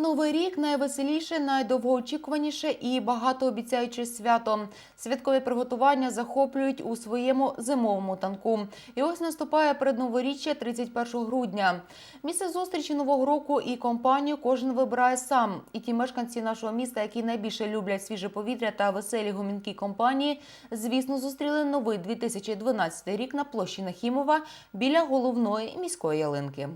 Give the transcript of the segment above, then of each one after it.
Новий рік найвеселіше, найдовгоочікуваніше і багатообіцяюче свято. Святкові приготування захоплюють у своєму зимовому танку. І ось наступає передноворіччя 31 грудня. Місце зустрічі нового року і компанію кожен вибирає сам. І ті мешканці нашого міста, які найбільше люблять свіже повітря та веселі гомінкі компанії, звісно, зустріли новий 2012 рік на площі Нахімова біля головної міської ялинки.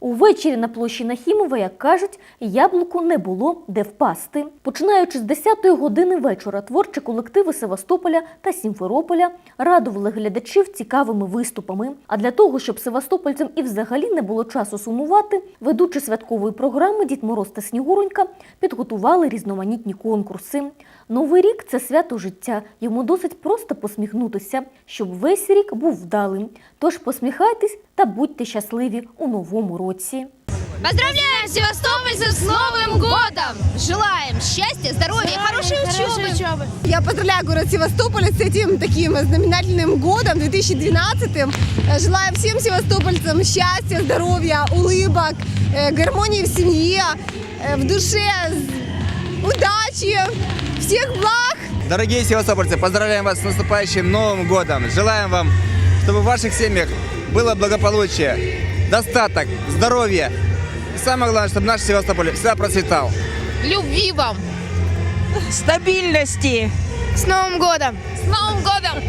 Увечері на площі Нахімова, як кажуть, яблуку не було де впасти. Починаючи з 10-ї години вечора, творчі колективи Севастополя та Сімферополя радували глядачів цікавими виступами. А для того, щоб севастопольцям і взагалі не було часу сумувати, ведучі святкової програми Дід Мороз та Снігуронька підготували різноманітні конкурси. Новий рік це свято життя. Йому досить просто посміхнутися, щоб весь рік був вдалим. Тож посміхайтесь та будьте щасливі у новому році. Поздравляем севастопольцев с Новым годом! Желаем счастья, здоровья и хорошей учебы! Я поздравляю город Севастополь с этим таким знаменательным годом, 2012 -м. Э, Желаю всем севастопольцам счастья, здоровья, улыбок, э, гармонии в семье, э, в душе, з- удачи, всех благ. Дорогие севастопольцы, поздравляем вас с наступающим Новым годом. Желаем вам, чтобы в ваших семьях было благополучие, достаток, здоровье. И самое главное, чтобы наш Севастополь всегда процветал. Любви вам! стабильности. С Новым годом! С Новым годом!